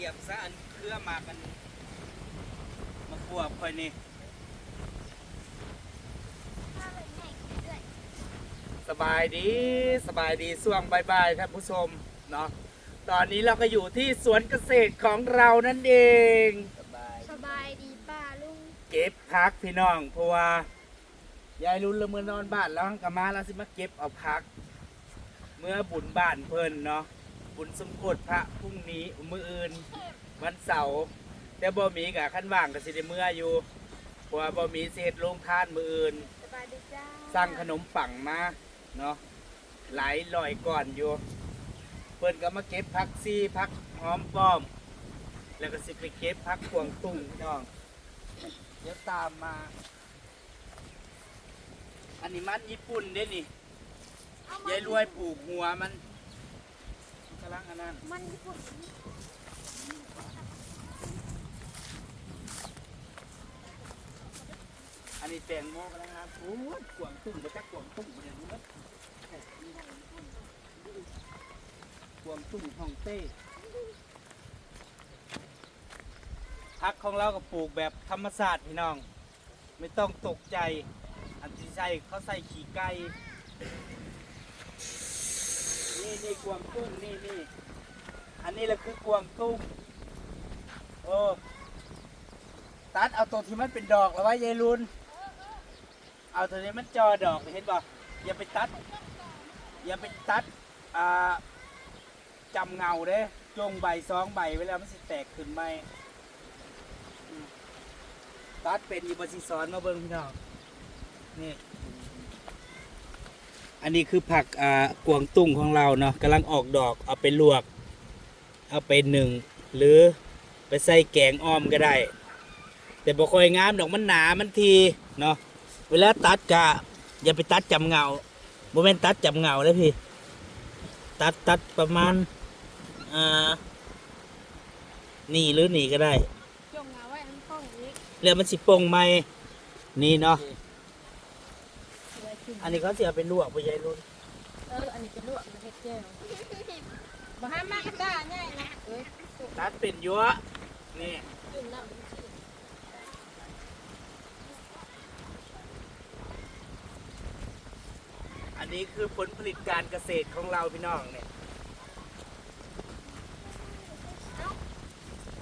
รียมซะอันเครือหมากกัน มาขวบค่อยนี่ถ้าเป็นไงด้วยสบายดีสบายดีช่วงบายๆท่านผู้ชมเนาะตอนนี้เราก็อยู่ที่สวนเกษตรของเรานั่นเองสบายสบายดีป้าลุงเก็บพักพี่น้องเพราะว่ายายรุ่นละเมื่อนอนบ้านแล้วหั้งกะมาแล้วสิมาเก็บเอาพัก เมื่อบุญบ้านเพิ่นเนาะ บุญสมโภชพระพรุ่งนี้มื้ออื่น วันเสาร์แต่บ่มีกะขั้นว่างก็สิได้เมื่ออยู่เพราะว่าบ่มีเศษโรงทานมื้ออื่น สบายดีจ้าสั่งขนมปังมาเนาะหลายลอยก่อนอยู่ เพิ่นก็มาเก็บผักซีผักหอมป้อม แล้วก็สิไปเก็บผักพวงตุ้งพี่น้องเดี๋ยวตามมา อันนี้มันญี่ปุ่นเด้นี่เอามายายรวยปลูกหัวมัน กำลังอันนั้นมันญี่ปุ่นอันนี้แตงโมกำลังงามโอ้ยกวางตุ้งมาจากกวางตุ้งมาเนี่ยรู้ไหมกวางตุ้งฮ่องเต้พักของเราก็ปลูกแบบธรรมศาสตร์พี่น้อง ไม่ต้องตกใจ อันที่ใส่เขาใส่ขี้ไก่ นี่นี่กวางตุ้งนี่นี่อันนี้แหละคือกวางตุ้งโอ้ตัดเอาตัวที่มันเป็นดอกแล้วไว้ยายรุนเอาตัวนี้มันจอดอกเห็นป่ะอย่าไปตัด อย่าไปตัดอ่าจำเงาเด้จงใบสองใบเวลามันสิแตกขึ้นไหมตัดเป็นอีบสิสอนมาเบิ่งพี่น้องนี่ อันนี้คือผักอ่ากวางตุ้งของเราเนาะกำลังออกดอกเอาไปลวก เอาไปหนึ่งหรือไปใส่แกงอ้อมก็ได้ แต่บ่ค่อยงามดอกมันหนามันทีเนาะเวลาตัดกะอย่าไปตัดจำเงาโมเมนตัดจำเงาเลยพี่ ตัดตัดประมาณอ่านี่หรือนี่ก็ได้จงเอาไว้ทั้งห้องนี้แล้วมันสิโปงไหมนี่เนาะ อันนี้เขาเสียไปลวกไปยายรุ่นเออ อันนี้จะลวกมาเฮ็ดแก้วบ่ห้ามมากก็ได้ง่ายนะเอ้ยตัดเป็นยัวนี่จุ่มน้ำมันสิอันนี้คือผลผลิตการเกษตรของเราพี่น้องเนี่ย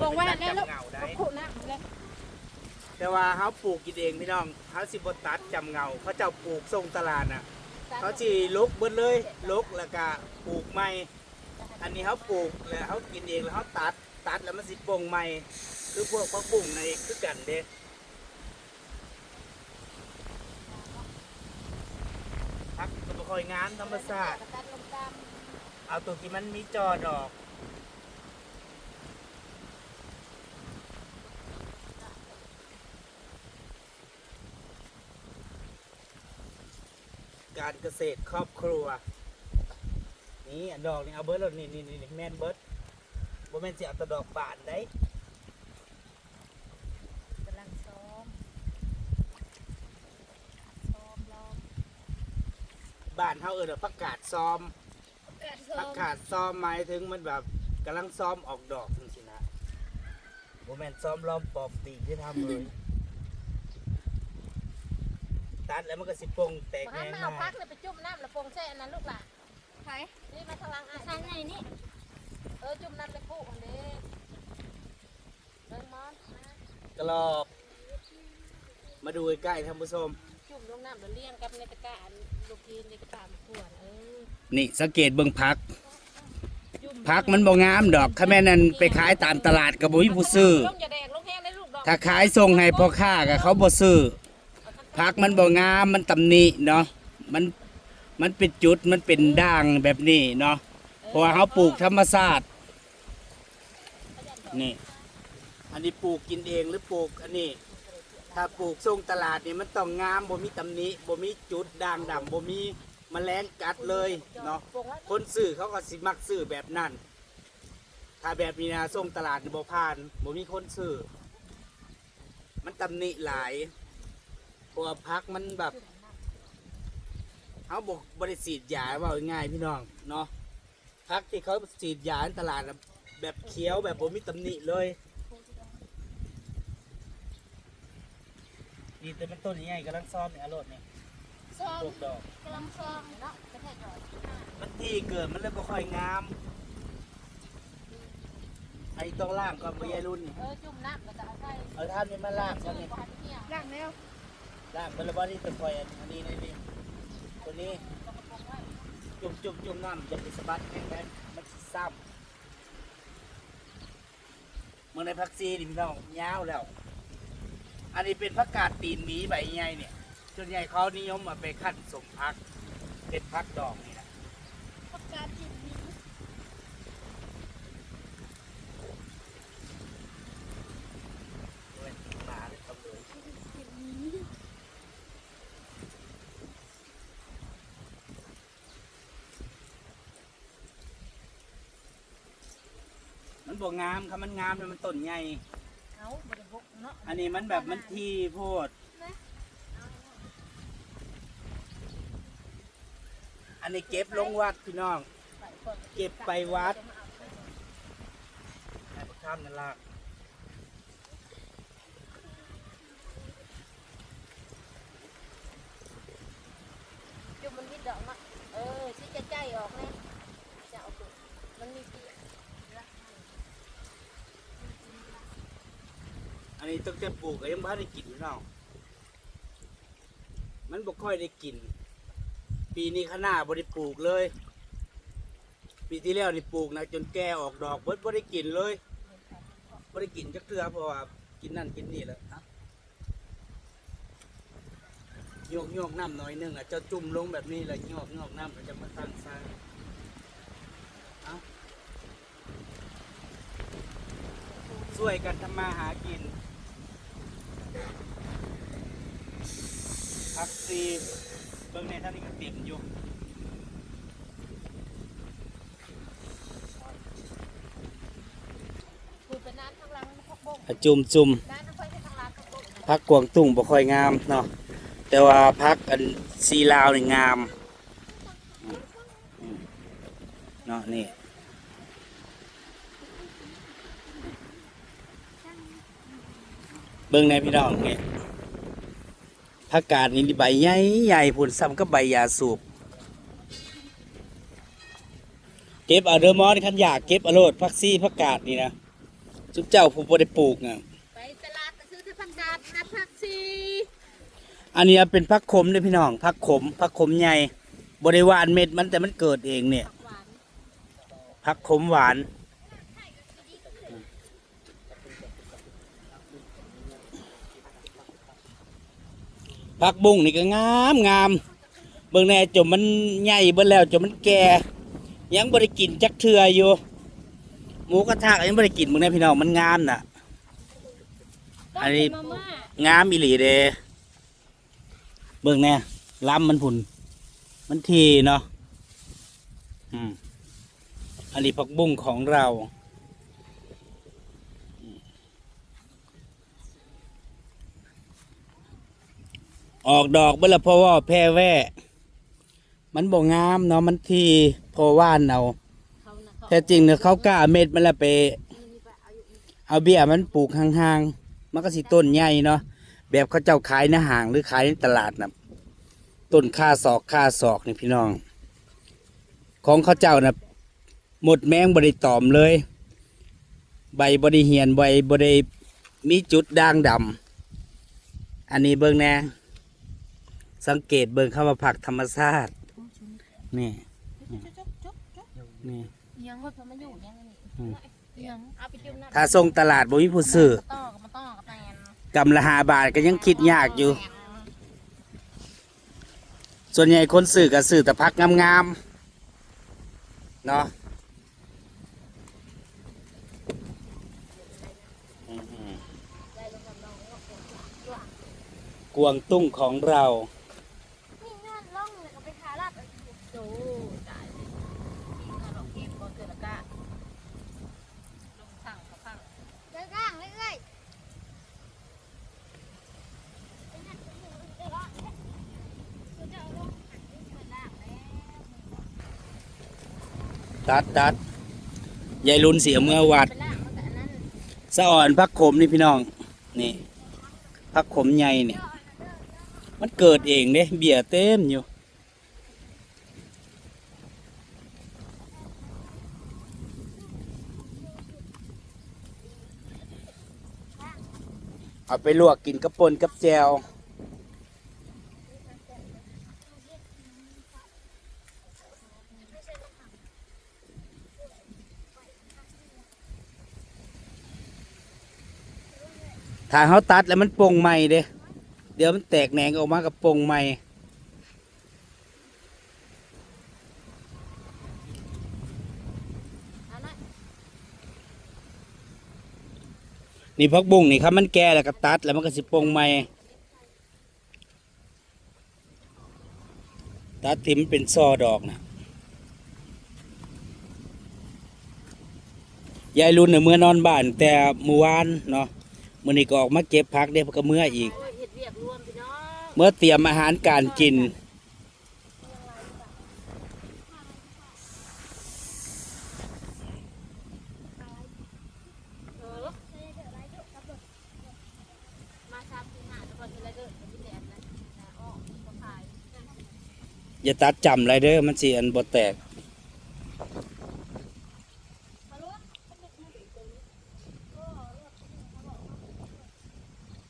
บอกว่าตัดได้ลูกจำเงาได้ขู่น้ำเลย แต่ว่าเขาปลูกกินเองพี่น้องเขาสิบตัดจำเงาเขาเจ้าปลูกส่งตลาดน่ะเขาจีลุกเบิดเลยลุกแล้วก็ปลูกใหม่ อันนี้เขาปลูกแล้วเขากินเองแล้วเขาตัดตัดแล้วมันสิปลงใหม่คือพวกพักบุ้งในคือกันเด้พักก็บ่ค่อยงามธรรมชาติตัดลงตามเอาตัวที่มันมีจอดอก การเกษตรครอบครัว นี่อันดอกนี่เอาเบิร์ดแล้วนี่นี่นี่นี่แม่นเบิร์ดบ่แม่นสิเอาแตะดอกบานได้กำลังซ้อมซ้อมรอบบ้านเฮาเอิ้นว่าผักกาดซ้อมกัดซ้อผักมกาดซ้อมหมายถึงมันแบบกำลังซ้อมออกดอกจังซี่นะบ่แม่นซ้อมล้อมปอบตีที่ทำเลย ตัดแล้วมันก็สิโป่งแตกบ่แหห้ามงมาเอามาพักเลยไปจุ่มน้ำแล้วปรุงแช่อันนั้นลูกหล่ะใครนี่มาทางหลังอะทางไหนนี่เออจุ่มน้ำไปคู่อันนี้เบิ่งมอนมากรอบ มาดูใกล้ๆท่านผู้ชม จุ่มลงน้ำแล้วเลี้ยงกับในตะกร้าอันลูกกีนในตะกร้าขวดเออนี่สังเกตเบิ่งพัก จุ่มพักมันบ่งามดอกถ้าแม่นั่นไปขายตามตลาดก็บ่มีผู้ซื้อ ลงอย่าแดกลงแห้งได้ลูกดอกถ้าขายส่งให้พ่อค้าก็เขาบ่ซื้อ พักมันบ่งามมันตำหนิเนาะมันมันเป็นจุดมันเป็นด่างแบบนี้เนาะเพราะว่าเขาปลูกธรรมชาตินี่ อันนี้ปลูกกินเองหรือปลูกอันนี้ ถ้าปลูกส่งตลาดนี่มันต้องงามบ่มีตำหนิบ่มีจุดด่างดำบ่มีแมลงกัดเลยเนาะคนซื้อเขาก็สิมักซื้อแบบนั้น ถ้าแบบนี้นะส่งตลาดบ่ผ่านบ่มีคนซื้อมันตำหนิหลาย ว่าพักมันแบบเขาบอกบริสีดยาว่าง่ายๆพี่น้องเนาะพักที่เขาฉีดยาในตลาดน่ะแบบเขียวแบบบ่มีตำหนิเลยนี่แต่มันต้นใหญ่กำลังซ้อมเนี่ยอรรถเนี่ยซองลูกดอก กำลังซองเนาะจะให้จอยมันที่เกิดมันเลยบ่ค่อยงามไอ้ต้องล่างก่อนบ่ยายรุ่นนี่เออจุ่มน้ำแล้วก็เอาใส่เอาท่านนี้มาล่างก่อนนี่บ่ให้เที่ยงล่างแล้ว ล่างเป็นระบานี่ตะคอยอันนี้นี่นี่ตัวนี้จุ่มจุ่มจุ่มน้ำจะเป็นสะบัดแข็งแรงมันสิซ้ำเมื่อในพักซีนี่พี่น้องยาวแล้ว อันนี้เป็นผักกาดตีนหมีใบใหญ่เนี่ยส่วนใหญ่เขานิยมมาไปขั้นสมพักเป็นพักดอกนี่นะ ปากกาจิบมี ด้วยมาเลยครับเลย จิบมี มัน บ่งามครับมันงามแต่มันต้นใหญ่เอาบ่ได้บกเนาะอันนี้มันแบบมันทีโพด อันนี้เก็บลงวัดพี่น้องไปก่อนเก็บไปวัดให้พวกท่านนั่นลากจุ่มมันมีดอกเนาะเออสิจะใจออกแน่จะเอาตัวมันมีเปียก อันนี้ตั้งแต่ปลูกก็ยังไม่ได้กินพี่น้องมันบ่ค่อยได้กิน ปีนี้ข้างหน้าบ่ได้ปลูกเลย ปีที่แล้วนี่ปลูกนะจนแก่ออกดอกเบิดบ่ได้กินเลยบ่ได้กินจักเทื่อเพราะว่ากินนั่นกินนี่แหละนะโยกโยกน้ำหน่อยหนึงอะจะจุ่มลงแบบนี้แล้วโยกโยกน้ำมันจะมาตั้งใส่เอาช่วยกันทำมาหากิน พักซีเบิ่งในท่านนี้ก็เต็มอยู่คือเป็นน้ำทางพักบกจุ่มจุ่มน้ำทางไฟทางหลังพกบกพักกวางตุ้งบ่ค่อยงามเนาะแต่ว่าพักอันซีลาวนี่งามเนาะนี่เบิ่งในพี่น้องนี่ย ผักกาดนี่ใบใหญ่ใหญ่ผุนซ้ำก็ใบยาสูบ เก็บเอาเดอร์มอนขันอยากเก็บเอาโลดผักซี่ผักกาดนี่นะจุ๊บเจ้าผู้บ่ได้ปลูกน่ะไปตลาดไปซื้อที่พันกาดนะผักซีอันนี้เป็นพักขมเลยพี่น้องพักขมพักขมใหญ่บริวารเม็ดมันแต่มันเกิดเองเนี่ยผักหวานพักขมหวาน พักบุ้งนี่ก็งามงามเบิ่งแน่จมมันใหญ่เบิ่แล้วจมมันแก่ยังบริกินจักเทืออยู่ หมูกระทะก็ยังบริกินเบิ่งแน่พี่น้องมันงามน่ะ อันนี้มาม่างามอีหลีเด้เบิ่งแน่ล้ำมันผุนมันทีเนาะอืมอันนี้ผักบุ้งของเรา ออกดอกเบดละเพราะว่าแพร่แว่ มันบ่งามเนาะมันทีพอว่านเอาเขานะเขาแท้จริงเนี่ยเขากล้าเม็ดมันละไป เอาเบี้ยมันปลูกห่างๆมันก็สิต้นใหญ่เนาะแบบเขาเจ้าขายในห้างหรือขายในตลาดนะต้นค่าศอกค่าศอกนี่พี่น้อง ของเขาเจ้านะหมดแมงบริตอมเลย ใบบริเหียนใบบริมีจุดด่างดำอันนี้เบิ่งแน่ สังเกตเบิ่งเข้ามาผักธรรมชาตินี่จุ๊บจุ๊บจุ๊บจุ๊บนี่ยังว่าพอมาอยู่ยังนี่อืมยังเอาไปจุ่มน้ำถ้าส่งตลาดบ่มีผู้ซื้อต่อกับมาต่อกับแฟนกำละหาบาทก็ยังคิดยากอยู่ ส่วนใหญ่คนสื่อกับสื่อแต่พักงามๆ เนาะอื้อหือกวางตุ้งของเรา นี่งานล่องเลยก็ไปทาราดโอ้ตายเลยกินขนมเก็บก่อนเกิดละกะลงสั่งกับสั่ง เดินล่างเรื่อย ตัดตัดยายรุ่นเสียเมื่อวัดสะอ่อนพักขมนี่พี่น้อง นี่พักขมใหญ่เนี่ยมันเกิดเองเด้เบียเต็มอยู่เอาไปลวกกินกับปนกับแจว ถ้าเขาตัดแล้วมันปงใหม่เด้เดี๋ยวมันแตกแหนงออกมากับปงใหม่นี่พักบุ้งนี่ครับมันแก่แล้วก็ตัดแล้วมันก็สิปงใหม่ตัดทิมเป็นซอดอกนะยายรุ่นเนี่ยเมื่อนอนบ้านแต่เมื่อวานเนาะ มื่อนี้ก็ออกมาเก็บพักเด้เพนก็เมื่ออีกโอ้ยเห็ดเวียกรวมพี่น้องเมื่อเตรียมอาหารการกินเออมาซับที่หาทุกคนทีละเด้อเป็นที่แดดนะนะอ้อก็ขายอย่าตัดจำไรเด้อมันสิอันบ่แตก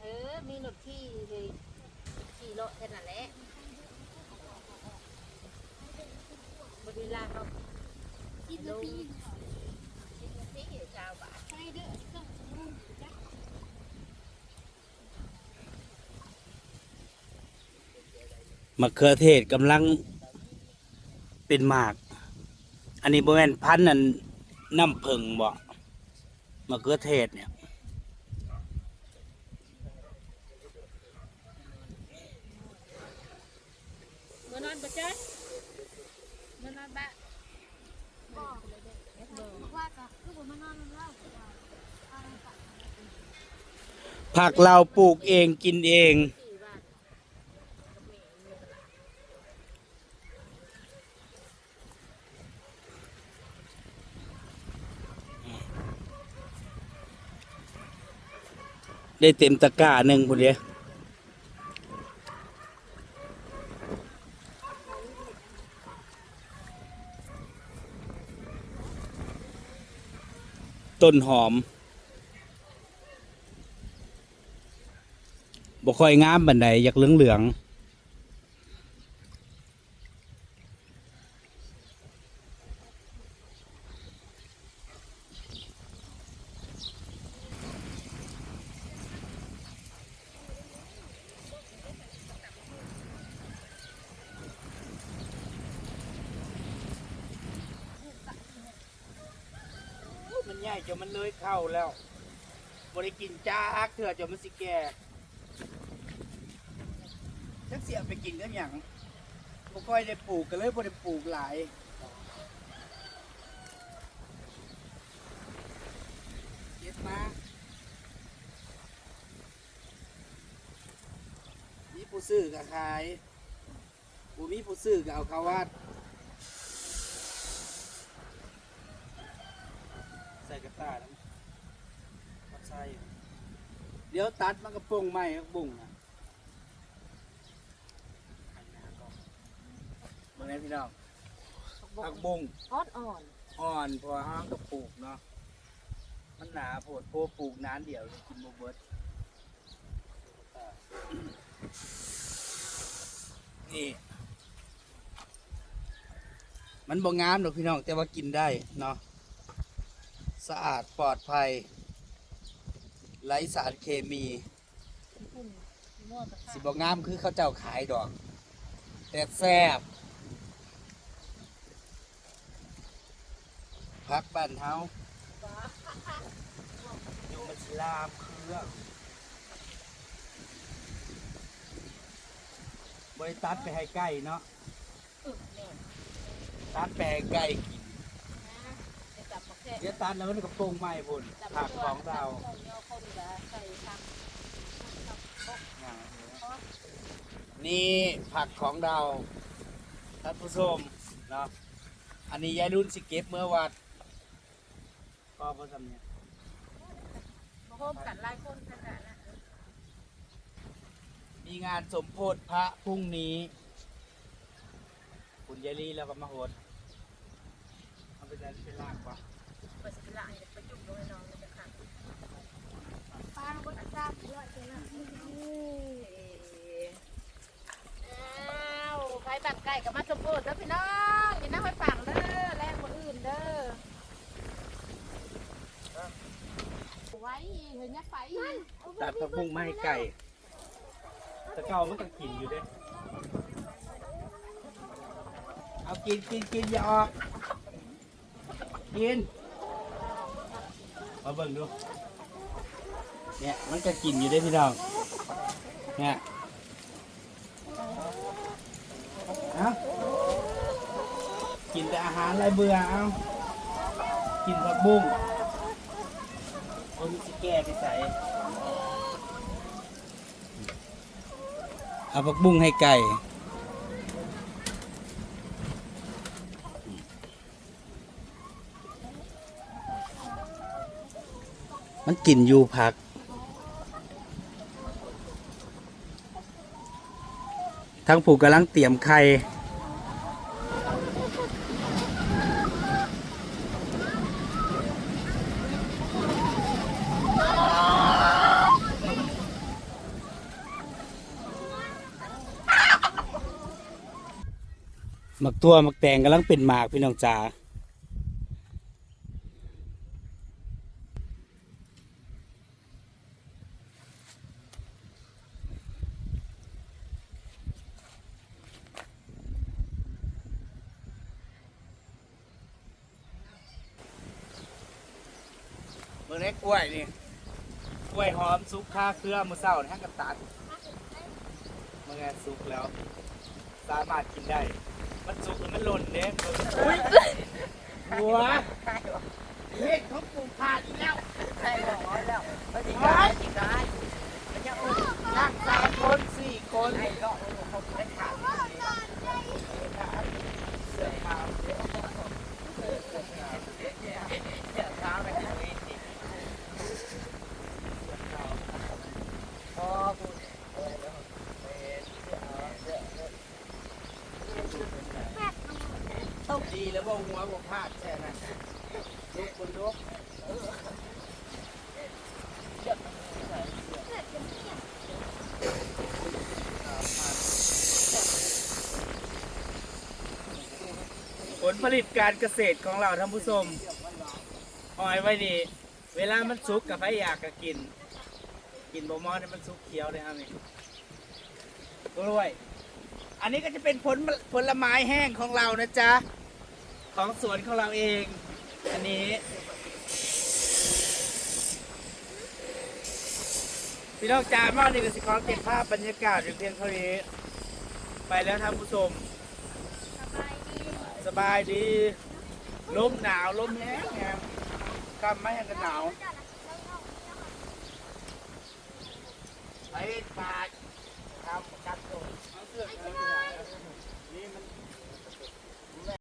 เออ มีหนุดที่เลยขี่รถแค่นั้นแหละบเวลาเขา กินนาที ที่เจ้าบาท ไปเด้อ มะเขือเทศกำลังเป็นหมาก อันนี้บ่แม่นพันนั่นน้ำผึ้งบ่มะเขือเทศเนี่ย เมื่อนอนปะจ๊ะเมื่อนอนบ้า บอกบอกว่าก็คือผมมานอนมันเล่าว่าเอาไปฝาก ผักเราปลูกเองกินเอง ได้เต็มตะกร้าหนึ่งพุ่นเดียวต้นหอม ค่อยงามบันไดอยากเหลืองเหลืองมันใหญ่จนมันเลยเข้าแล้วบริกินจ้าอักเถื่อจนมันสิแก่จัก เสียไปกินกันอย่างบ่ค่อยได้ปลูกกันเลยบ่ได้ปลูกหลายเก็บมามีผู้ซื้อก็ขายผู้มีผู้ซื้อก็เอาเข้าวัดใส่กระตาแล้วมัดใส่เดี๋ยวตัดมันก็ปรุงใหม่ครับบุ้งนะ มาเลยพี่น้องผักบุ้งอ่อนอ่อนอ่อนเพอห้างก็ปลูกเนาะมันหนาโพดโพปลูกนานเดียวเลยกินโบเบิร์ตนี่มันบ่งามหรอกพี่น้องแต่ว่ากินได้เนาะสะอาดปลอดภัยไร้สารเคมีคุณมั่วตะสิบ่งามคือเขาเจ้าขายดอก แต่แซ่บ พักบ้านเฮาอยู่มันสิลามเครื่องบริตัดไปให้ใกล้เนาะตัดไปให้ใกล้กินเดี๋ยวตัดแล้วมันก็ปรุงใหม่พุ่นผักของเราน,นี่ผักของเราท่านผู้ชมเนาะอันนี้ยายรุ่นสิเก็บเมื่อวัด ก็เพราะสำเนียงโฮมกันหลายคนกันนมีงานสมโพธิพระพรุ่งนี้ คุณยายลีแล้วก็มาโหดเอาไปได้เป็นลากกว่าเปิดสิละอันจะไปจุ่มลงในน้องมันจะขาดปลาบดซาบร้อยเท่านั้นอ้าวใครบัดไก่กับมาสมบูรณ์เด้อพี่น้องกินน้ำไปฝังเด้อแรงคนอื่นเด้อ ไว้เห็นยักไปตัดผักบุ้งมาให้ไก่ ตะเกามันก็กินอยู่เด้เอากินกินกินอย่าออก กิน มาเบิ่งดู เนี่ยมันก็กินอยู่ได้พี่น้อง เนี่ยเอากินแต่อาหารอะไรเบื่อเอา กินผักบุ้ง คนสิแก้ไปใส่เอาผักบุ้งให้ไก่มันกินอยู่ผัก ทั้งผูกกำลังเตรียมไข่ ตัวมักแตงกำลังเป็นหมากพี่น้องจ๋าเมื่อนี้กล้วยนี่กล้วยหอมซุปข้าเครือมือเศร้านี่ให้กับตัดเมื่อไงซุปแล้ว สามารถกินได้ มันสุกหรือมันหล่นเนี่ยอุ้ยหัวเฮ็ดเขาปลูกขาดอีกแล้วใช่หรอแล้วไม่ได้ได้มันได้นั่งสามคนสี่คนไอ้ก็เขาไม่ขาด เสือขาว เสียช้าไปทางนี้พอกู ดีแล้วบ่หัวบ่พลาดแค่นั้นลุกคนลุกผลผลิตการเกษตรของเราท่านผู้ชมหอยไว้นี่ เวลามันสุกกับไผอยากก็กิน กินบ่มอให้มันสุกเขียวเลยครับนี่กล้วย อันนี้ก็จะเป็นผลผลไม้แห้งของเรานะจ๊ะ ของสวนของเราเอง อันนี้พี่น้องจามากนี่ก็สิขอเก็บภาพบรรยากาศอยู่เพียงเท่านี้ ไปแล้วท่านผู้ชม สบายดีสบายดีลมหนาวลมแห้งแห้งกำไม่ให้กันหนาวไปปาดทำกัดตัวเสื้อเอาไปไหนนี่มัน